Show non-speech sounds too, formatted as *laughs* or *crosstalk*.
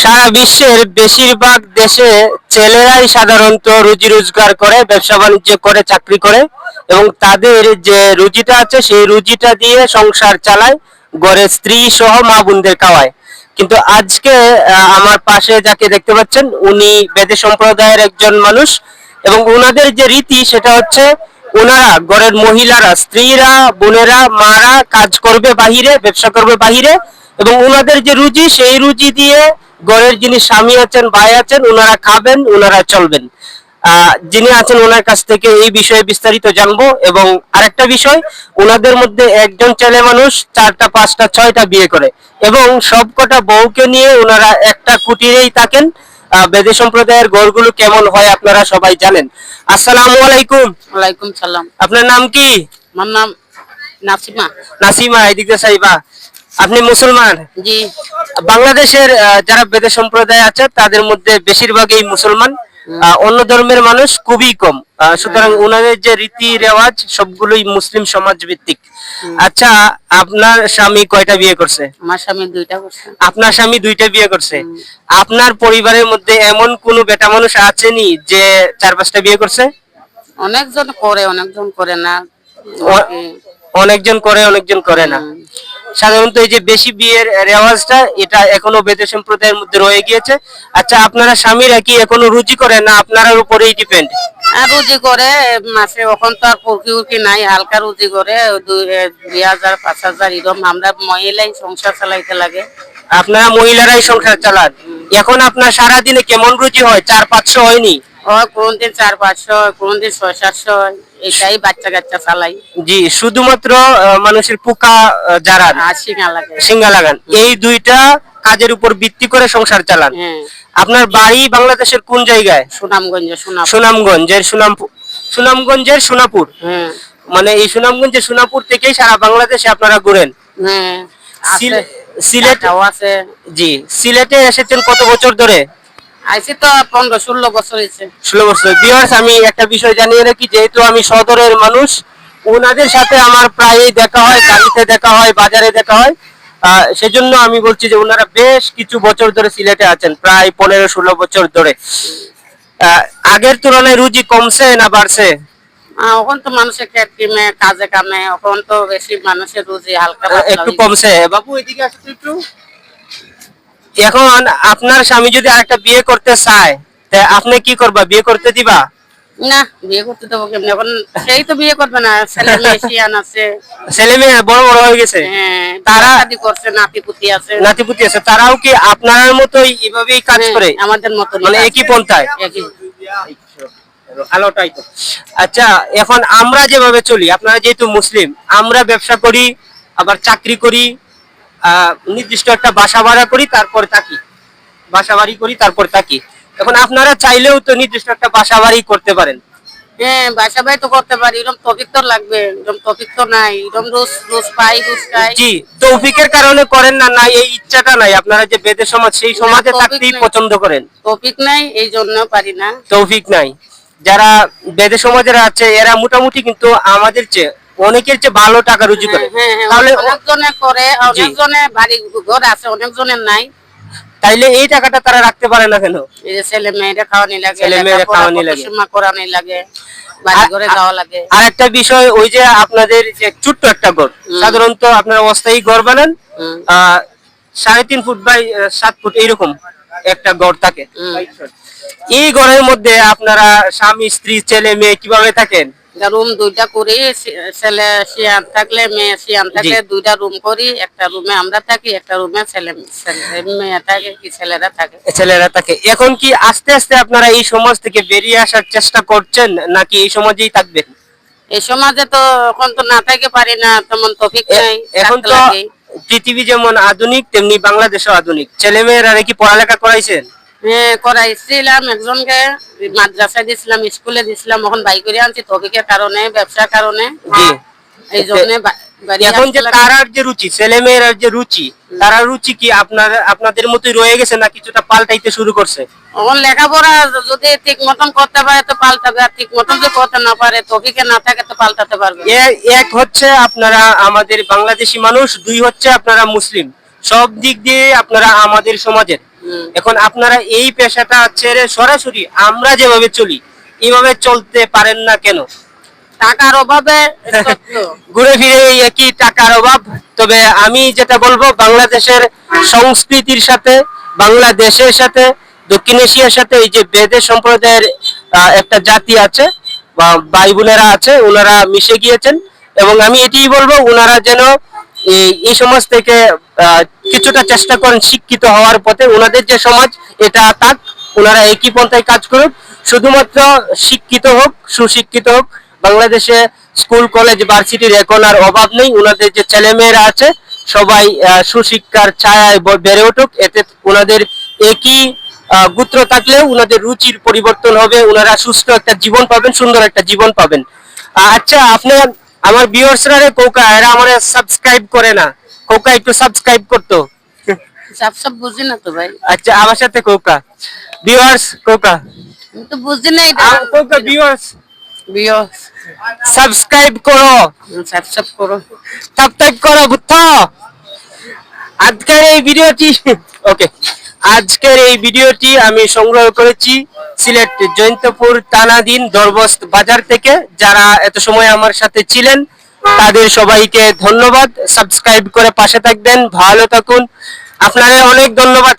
সারা বিশ্বের বেশিরভাগ দেশে ছেলেরাই সাধারণত রুজি রোজগার করে, ব্যবসা বাণিজ্য করে, চাকরি করে এবং তাদের যে রুজিটা আছে সেই রুজিটা দিয়ে সংসার চালায়, ঘরে স্ত্রী সহ মা বোনদের খাওয়ায়। কিন্তু আজকে আমার পাশে যাকে দেখতে পাচ্ছেন, উনি বেদে সম্প্রদায়ের একজন মানুষ এবং ওনাদের যে রীতি সেটা হচ্ছে ওনারা ঘরের মহিলারা, স্ত্রীরা, বোনেরা, মারা কাজ করবে বাহিরে, ব্যবসা করবে বাহিরে এবং ওনাদের যে রুজি সেই রুজি দিয়ে ঘরের যিনি স্বামী আছেন ভাই আছেন ওনারা খাবেন ওনারা চলবেন। যিনি আছেন ওনার কাছ থেকে এই বিষয়ে বিস্তারিত জানব। এবং আরেকটা বিষয় ওনাদের মধ্যে একজন ছেলে মানুষ চারটা পাঁচটা ছয়টা বিয়ে করে। এবং সবকটা বউকে নিয়ে ওনারা একটা কুটিরেই থাকেন। বেদে সম্প্রদায়ের ঘরগুলো কেমন হয় আপনারা সবাই জানেন। আসসালামু আলাইকুম। ওয়ালাইকুম সালাম। আপনার নাম কি? আমার নাম নাসিমা। নাসিমা এদিকে সাইবা। আপনি মুসলমান? জি। বাংলাদেশের যারা বেদে সম্প্রদায় আছে তাদের মধ্যে বেশিরভাগই মুসলমান। অন্য ধর্মের মানুষ খুবই কম। সুতরাং ওনাদের যে রীতি রেওয়াজ সবগুলোই মুসলিম সমাজ ভিত্তিক আচ্ছা আপনার স্বামী কয়টা বিয়ে করছে? আমার স্বামী দুইটা করছে। আপনার স্বামী দুইটা বিয়ে করছে। আপনার পরিবারের মধ্যে এমন কোন বেটা মানুষ আছেনি যে চার পাঁচটা বিয়ে করছে? অনেকজন করে অনেকজন করে না। অনেকজন করে অনেকজন করে না। সাধারণত এই যে বেশি বিয়ের রেওয়াজটা এটা এখনও বেদে সম্প্রদায়ের মধ্যে রয়ে গিয়েছে। আচ্ছা আপনারা স্বামীরা কি এখনও রুজি করে না আপনার উপরেই ডিপেন্ড আর রুজি করে মাসে এখন তো আর পুরকি উরকি নাই হালকা রুজি করে দুই দুই হাজার পাঁচ হাজার এরকম আমরা মহিলাই সংসার চালাইতে লাগে। আপনারা মহিলারাই সংসার চালান। এখন আপনার সারাদিনে কেমন রুজি হয়? চার পাঁচশো হয়নি? কোনদিন চার পাঁচশো কোনদিন ছয় সাতশো এটাই বাচ্চা কাচ্চা চালাই। জি শুধুমাত্র মানুষের পোকা শিঙা লাগান এই দুইটা কাজের উপর ভিত্তি করে সংসার চালান। আপনার বাড়ি বাংলাদেশের কোন জায়গায়? সুনামগঞ্জে সুনাম সুনামগঞ্জের সুনামপুর সুনামগঞ্জের সোনাপুর। মানে এই সুনামগঞ্জের সোনাপুর থেকেই সারা বাংলাদেশে আপনারা ঘুরেন। সিলেট জি সিলেটে এসেছেন কত বছর ধরে? আইসি তো পনেরো ষোলো বছর হয়েছে। ষোলো বছর। বিয়ার্স আমি একটা বিষয় জানিয়ে রাখি যেহেতু আমি সদরের মানুষ ওনাদের সাথে আমার প্রায়ই দেখা হয় গাড়িতে দেখা হয় বাজারে দেখা হয়। সেজন্য আমি বলছি যে ওনারা বেশ কিছু বছর ধরে সিলেটে আছেন প্রায় পনেরো ষোলো বছর ধরে। আহ, আগের তুলনায় রুজি কমছে না বাড়ছে? এখন তো মানুষের কাজে কামে এখন তো বেশি মানুষের রুজি হালকা একটু কমছে। বাবু এদিকে একটু। এখন আপনার স্বামী যদি আরেকটা বিয়ে করতে চায় তা আপনি কি করবা? বিয়ে করতে দিবা? না বিয়ে করতে দেবো কেমনি? এখন সেই তো বিয়ে করবে না ছেলে মেয়ে শিয়ান আছে। ছেলে মেয়ে বড় বড় হয়ে গেছে? হ্যাঁ, তারা- শাদি করছে নাতি পুতি আছে। নাতিপুতি আছে। তারাও কি আপনার মতোই এভাবেই কাজ হ্যাঁ, করে? আমাদের মতো মানে একই পন্থায়? একই। আলোটাই তো। আচ্ছা এখন আমরা যেভাবে চলি আপনারা যেহেতু মুসলিম আমরা ব্যবসা করি আবার চাকরি করি নির্দিষ্ট একটা বাসা ভাড়া করি তারপর থাকি। বাসা বাড়ি করি তারপর থাকি। এখন আপনারা চাইলেও তো নির্দিষ্ট একটা বাসা বাড়ি করতে পারেন। হ্যাঁ বাসা বাড়ি তো করতে পারি এরকম টপিক তো লাগবে এরকম টপিক তো নাই এরকম রোজ রোজ পাই রোজ খাই। জি তৌফিকের কারণে করেন না না এই ইচ্ছাটা নাই। আপনারা যে বেদের সমাজ সেই সমাজে থাকতেই পছন্দ করেন। টপিক নাই এই জন্য পারি না। তৌফিক নাই। যারা বেদে সমাজের আছে এরা মোটামুটি কিন্তু আমাদের চেয়ে অনেকের চেয়ে ভালো টাকা রুজি করে। হ্যাঁ হ্যাঁ তাহলে অনেকজনে করে অনেকজনে বাড়ি ঘর আছে অনেকজনের নাই। তাইলে এই টাকাটা তারা রাখতে পারে না কেন? এই যে ছেলে মেয়েরা খাওয়ানি লাগে ছেলে মেয়েরা খাওয়ানি লাগে। করানি লাগে বাড়ি ঘরে আর- যাওয়া লাগে। আর একটা বিষয় ওই যে আপনাদের যে ছোট্ট একটা ঘর সাধারণত আপনারা অস্থায়ী ঘর বানান সাড়ে তিন ফুট বাই সাত ফুট এইরকম একটা ঘর থাকে। এই ঘরের মধ্যে আপনারা স্বামী স্ত্রী ছেলে মেয়ে কীভাবে থাকেন? রুম দুইটা করি ছেলে শিয়ান থাকলে মেয়ে শিয়ান থাকলে দুইটা রুম করি একটা রুমে আমরা থাকি একটা রুমে ছেলে মেয়ে থাকে কি ছেলেরা থাকে। ছেলেরা থাকে। এখন কি আস্তে আস্তে আপনারা এই সমাজ থেকে বেরিয়ে আসার চেষ্টা করছেন নাকি এই সমাজেই থাকবেন? এই সমাজে তো এখন তো না থাকে পারি না তেমন এ- নাই এখন তো পৃথিবী যেমন আধুনিক তেমনি বাংলাদেশও আধুনিক। ছেলে মেয়েরা কি পড়ালেখা করাইছেন? করাইছিলাম একজনকে মাদ্রাসায় দিছিলাম স্কুলে দিছিলাম এখন বাই করে আনছি কারণে ব্যবসার কারণে এই জন্য এখন যে তারার যে রুচি ছেলে মেয়েরার যে রুচি তারা রুচি কি আপনার আপনাদের মতোই রয়ে গেছে না কিছুটা পাল্টাইতে শুরু করছে? এখন লেখাপড়া যদি ঠিক মতন করতে পারে তো পাল্টাবে আর ঠিক মতন যদি করতে না পারে টপিকে না থাকে তো পাল্টাতে পারবে এক হচ্ছে আপনারা আমাদের বাংলাদেশি মানুষ দুই হচ্ছে আপনারা মুসলিম। সব দিক দিয়ে আপনারা আমাদের সমাজের। এখন আপনারা এই পেশাটা ছেড়ে সরাসরি আমরা যেভাবে চলি এইভাবে চলতে পারেন না কেন? টাকার অভাবে *laughs* ঘুরে ফিরে একই টাকার অভাব। তবে আমি যেটা বলব বাংলাদেশের সংস্কৃতির সাথে বাংলাদেশের সাথে দক্ষিণ এশিয়ার সাথে এই যে বেদে সম্প্রদায়ের একটা জাতি আছে বা ভাই বোনেরা আছে ওনারা মিশে গিয়েছেন। এবং আমি এটাই বলব ওনারা যেন এই সমাজ থেকে কিছুটা চেষ্টা করেন শিক্ষিত হওয়ার পথে। ওনাদের যে সমাজ, এটা তাক, ওনারা একই পন্থায় কাজ করুক। শুধুমাত্র শিক্ষিত হোক, সুশিক্ষিত হোক, বাংলাদেশে স্কুল, কলেজ, ভার্সিটির এখন আর অভাব নেই। ওনাদের যে ছেলেমেয়েরা আছে, সবাই সুশিক্ষার ছায়ায় বেড়ে উঠুক। এতে ওনাদের একই গোত্র থাকলেও ওনাদের রুচির পরিবর্তন হবে। ওনারা সুস্থ একটা জীবন পাবেন, সুন্দর একটা জীবন পাবেন। আচ্ছা আপনার আমার ভিউয়ার্সরা কোকা, এরা আমার সাবস্ক্রাইব করে না। কোকা একটু সাবস্ক্রাইব করতো। সব সব বুঝি না তো ভাই। আচ্ছা আমার সাথে কোকা ভিউয়ার্স কোকা আমি তো বুঝি না এটা। আ- কোকা ভিউয়ার্স সাবস্ক্রাইব করো। সব সব করো। সাবস্ক্রাইব করো বুদ্ধ। আজকের এই ভিডিওটি ওকে। আজকের এই ভিডিওটি আমি সংগ্রহ করেছি সিলেট জয়ন্তপুর টানাদিন দরবস্ত বাজার থেকে। যারা এত সময় আমার সাথে ছিলেন তাদের সবাইকে ধন্যবাদ। সাবস্ক্রাইব করে পাশে থাকবেন। ভালো থাকুন। আপনাদের অনেক ধন্যবাদ।